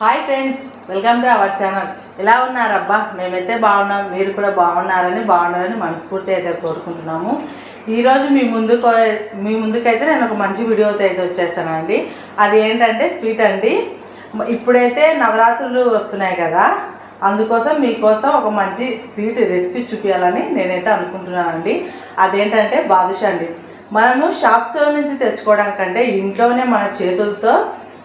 Hi friends welcome to our channel ఎలా ఉన్నారబ్బా? మేమైతే బాగున్నాం మీరు కూడా బాగున్నారని బాగున్నారని మనస్ఫూర్తి అయితే కోరుకుంటున్నాము. ఈరోజు మీ ముందుకు మీ ముందుకైతే నేను ఒక మంచి వీడియోతో అయితే వచ్చేసానండి అది ఏంటంటే స్వీట్ అండి. ఇప్పుడైతే నవరాత్రులు వస్తున్నాయి కదా అందుకోసం మీకోసం ఒక మంచి స్వీట్ రెసిపీ చూపించాలని నేనైతే అనుకుంటున్నానండి. అదేంటంటే బాదుషా అండి. మనము షాప్స్ నుంచి తెచ్చుకోవడం కంటే ఇంట్లోనే మన చేతులతో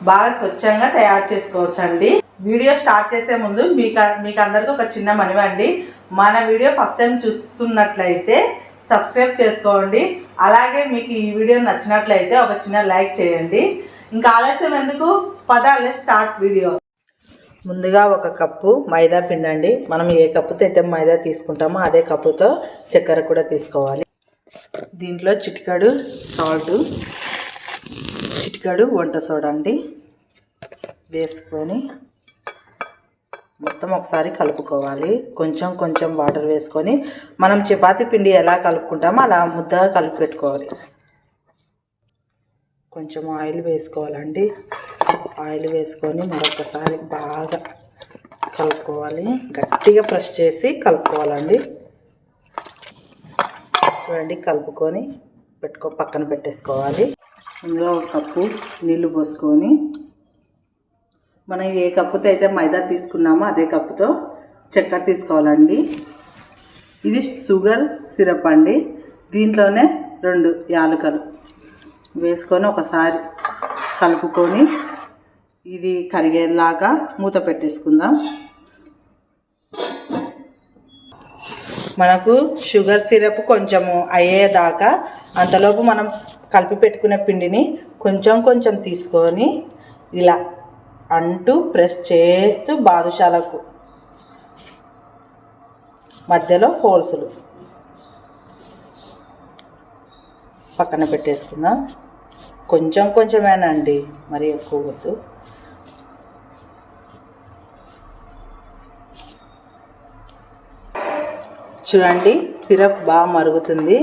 బాగా స్వచ్ఛంగా తయారు చేసుకోవచ్చండి. వీడియో స్టార్ట్ చేసే ముందు మీకు మీకు అందరికీ ఒక చిన్న మనవి అండి. మన వీడియో ఫస్ట్ టైం చూస్తున్నట్లయితే సబ్స్క్రైబ్ చేసుకోండి. అలాగే మీకు ఈ వీడియో నచ్చినట్లయితే ఒక చిన్న లైక్ చేయండి. ఇంకా ఆలస్యం ఎందుకు? పదాలే స్టార్ట్ వీడియో. ముందుగా ఒక కప్పు మైదా పిండి అండి మనం ఏ కప్పుతో అయితే మైదా తీసుకుంటామో అదే కప్పుతో చక్కెర కూడా తీసుకోవాలి. దీంట్లో చిటికడు సాల్ట్ చిటికాడు వంట చూడండి వేసుకొని మొత్తం ఒకసారి కలుపుకోవాలి. కొంచెం కొంచెం వాటర్ వేసుకొని మనం చపాతీ పిండి ఎలా కలుపుకుంటామో అలా ముద్దగా కలిపి పెట్టుకోవాలి. కొంచెం ఆయిల్ వేసుకోవాలండి. ఆయిల్ వేసుకొని మరొకసారి బాగా కలుపుకోవాలి. గట్టిగా ప్రెస్ చేసి కలుపుకోవాలండి. చూడండి కలుపుకొని పెట్టుకో పక్కన పెట్టేసుకోవాలి. ఇందులో ఒక కప్పు నీళ్ళు పోసుకొని మనం ఏ కప్పుతో అయితే మైదా తీసుకున్నామో అదే కప్పుతో చక్కెర తీసుకోవాలండి. ఇది షుగర్ సిరప్ అండి. దీంట్లోనే రెండు యాలకలు వేసుకొని ఒకసారి కలుపుకొని ఇది కరిగేలాగా మూత పెట్టేసుకుందాం. మనకు షుగర్ సిరప్ కొంచెము అయ్యేదాకా అంతలోపు మనం కలిపి పెట్టుకునే పిండిని కొంచెం కొంచెం తీసుకొని ఇలా అంటూ ప్రెస్ చేస్తూ బాదుషాలకు మధ్యలో హోల్సులు పక్కన పెట్టేసుకుందాం. కొంచెం కొంచెమేనండి మరి ఎక్కువ వద్దు. చూడండి సిరప్ బాగా మరుగుతుంది.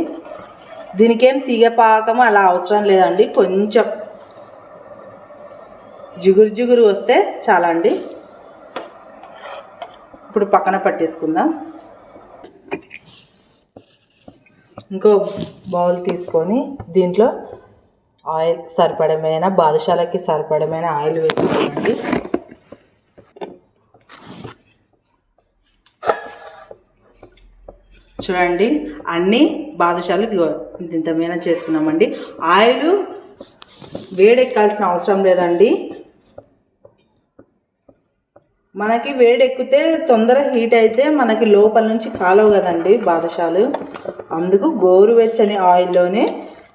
దీనికేం తీగ పాకం అలా అవసరం లేదండి. కొంచెం జిగురు జిగురు వస్తే చాలా అండి ఇప్పుడు పక్కన పట్టేసుకుందాం. ఇంకో బౌల్ తీసుకొని దీంట్లో ఆయిల్ సరిపడమైన బాదుషాలకి సరిపడమైన ఆయిల్ వేసుకోండి. చూడండి అన్నీ బాదుషాలు ఇదిగో ఇంత మీద చేసుకున్నామండి. ఆయిల్ వేడెక్కాల్సిన అవసరం లేదండి. మనకి వేడెక్కితే తొందర హీట్ అయితే మనకి లోపల నుంచి కాలవు కదండి బాదుషాలు అందుకు గోరువెచ్చని ఆయిల్లోనే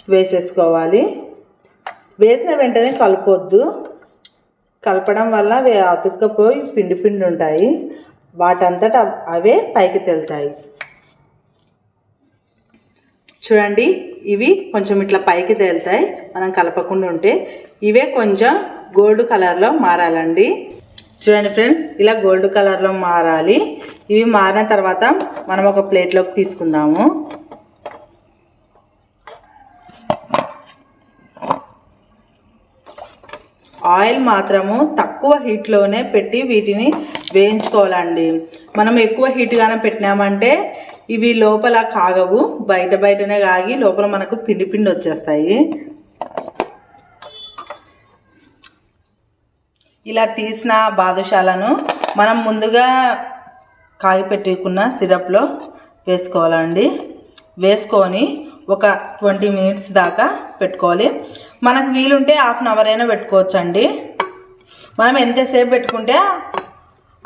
వేసేసుకోవాలి. వేసిన వెంటనే కలపొద్దు. కలపడం వల్ల అతుక్కపోయి పిండి పిండి ఉంటాయి. వాటంతట అవే పైకి తెలుతాయి. చూడండి ఇవి కొంచెం ఇట్లా పైకి తేలుతాయి. మనం కలపకుండా ఉంటే ఇవే కొంచెం గోల్డ్ కలర్లో మారాలండి. చూడండి ఫ్రెండ్స్ ఇలా గోల్డ్ కలర్లో మారాలి. ఇవి మారిన తర్వాత మనం ఒక ప్లేట్లోకి తీసుకుందాము. ఆయిల్ మాత్రము తక్కువ హీట్లోనే పెట్టి వీటిని వేయించుకోవాలండి. మనం ఎక్కువ హీట్గానే పెట్టినామంటే ఇవి లోపల కాగవు. బయట బయటనే కాగి లోపల మనకు పిండి పిండి వచ్చేస్తాయి. ఇలా తీసిన బాదుషాలను మనం ముందుగా కాగి పెట్టుకున్న సిరప్లో వేసుకోవాలండి. వేసుకొని ఒక ట్వంటీ మినిట్స్ దాకా పెట్టుకోవాలి. మనకు వీలుంటే హాఫ్ అన్ అవర్ అయినా పెట్టుకోవచ్చండి. మనం ఎంతసేపు పెట్టుకుంటే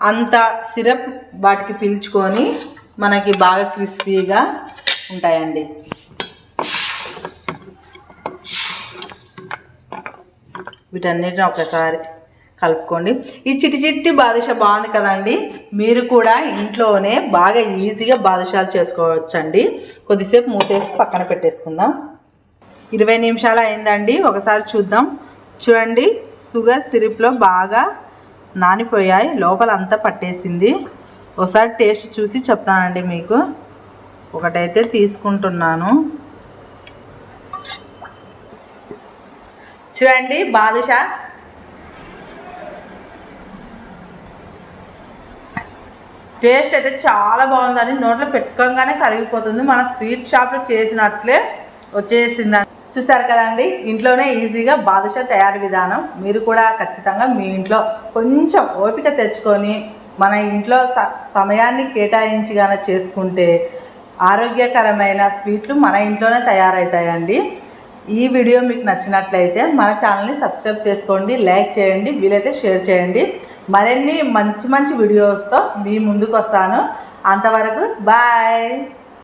అంత సిరప్ వాటికి పీల్చుకొని మనకి బాగా క్రిస్పీగా ఉంటాయండి. వీటన్నిటిని ఒకసారి కలుపుకోండి. ఈ చిట్టి చిట్టి బాదుషా బాగుంది కదండి. మీరు కూడా ఇంట్లోనే బాగా ఈజీగా బాదుషాలు చేసుకోవచ్చండి. కొద్దిసేపు మూతేసి పక్కన పెట్టేసుకుందాం. ఇరవై నిమిషాలు అయిందండి. ఒకసారి చూద్దాం. చూడండి షుగర్ సిరప్లో బాగా నానిపోయాయి. లోపల అంతా పట్టేసింది. ఒకసారి టేస్ట్ చూసి చెప్తానండి మీకు. ఒకటైతే తీసుకుంటున్నాను. చూడండి బాదుషా. టేస్ట్ అయితే చాలా బాగుందని నోట్లో పెట్టుకోగానే కరిగిపోతుంది. మన స్వీట్ షాప్లో చేసినట్లే వచ్చేసిందండి. చూసారు కదండి ఇంట్లోనే ఈజీగా బాదుషా తయారీ విధానం. మీరు కూడా ఖచ్చితంగా మీ ఇంట్లో కొంచెం ఓపిక తెచ్చుకొని మన ఇంట్లో స- సమయాన్ని కేటాయించిగాన చేసుకుంటే ఆరోగ్యకరమైన స్వీట్లు మన ఇంట్లోనే తయారవుతాయండి ఈ వీడియో మీకు నచ్చినట్లయితే మన ఛానల్ని సబ్స్క్రైబ్ చేసుకోండి లైక్ చేయండి వీలైతే షేర్ చేయండి. మరిన్ని మంచి మంచి వీడియోస్తో మీ ముందుకు వస్తాను అంతవరకు బాయ్!